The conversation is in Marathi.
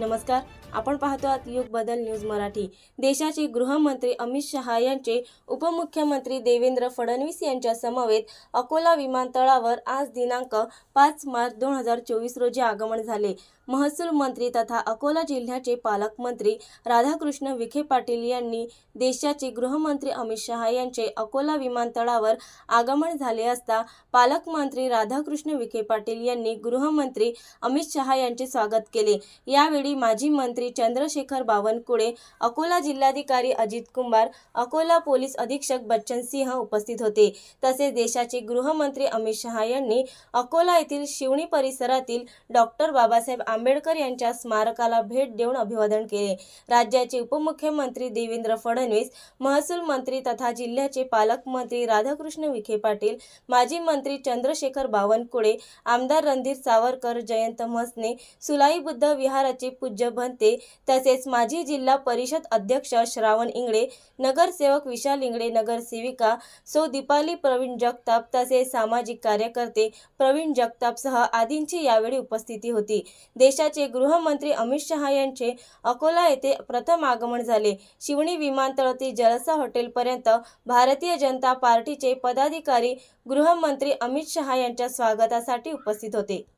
नमस्कार. आपण पाहतो आहात युग बदल न्यूज मराठी. देशाचे गृहमंत्री अमित शहा यांचे उपमुख्यमंत्री देवेंद्र फडणवीस यांच्या समवेत अकोला विमानतळावर आज दिनांक पाच मार्च दोन हजार चोवीस रोजी आगमन झाले. महसूल मंत्री तथा अकोला जिल्ह्याचे पालकमंत्री राधाकृष्ण विखे पाटील यांनी देशाचे गृहमंत्री अमित शहा यांचे अकोला विमानतळावर आगमन झाले असता पालकमंत्री राधाकृष्ण विखे पाटील यांनी गृहमंत्री अमित शहा यांचे स्वागत केले. यावेळी माजी मंत्री चंद्रशेखर बावनकुळे अकोला जिल्हाधिकारी अजित कुंभार अकोला पोलीस अधीक्षक बच्चन सिंह उपस्थित होते. तसेच देशाचे गृहमंत्री अमित शहा यांनी अकोला येथील शिवणी परिसरातील डॉक्टर बाबासाहेब आंबेडकर यांच्या स्मारकाला भेट देऊन अभिवादन केले. राज्याचे उपमुख्यमंत्री देवेंद्र फडणवीस महसूल मंत्री तथा जिल्ह्याचे पालकमंत्री राधाकृष्ण विखे पाटील माजी मंत्री चंद्रशेखर बावनकुळे आमदार रणधीर सावरकर जयंत म्हसने सुलाई बुद्ध विहाराचे पूज्य भंते तसेच माजी जिल्हा परिषद अध्यक्ष श्रावण इंगळे नगरसेवक विशाल इंगळे नगरसेविका सो दीपाली प्रवीण जगताप तसेच सामाजिक कार्यकर्ते प्रवीण जगतापसह आदींची यावेळी उपस्थिती होती. देशाचे गृहमंत्री अमित शहा यांचे अकोला येथे प्रथम आगमन झाले. शिवणी विमानतळ ते जलसा हॉटेलपर्यंत भारतीय जनता पार्टीचे पदाधिकारी गृहमंत्री अमित शहा यांच्या स्वागतासाठी उपस्थित होते.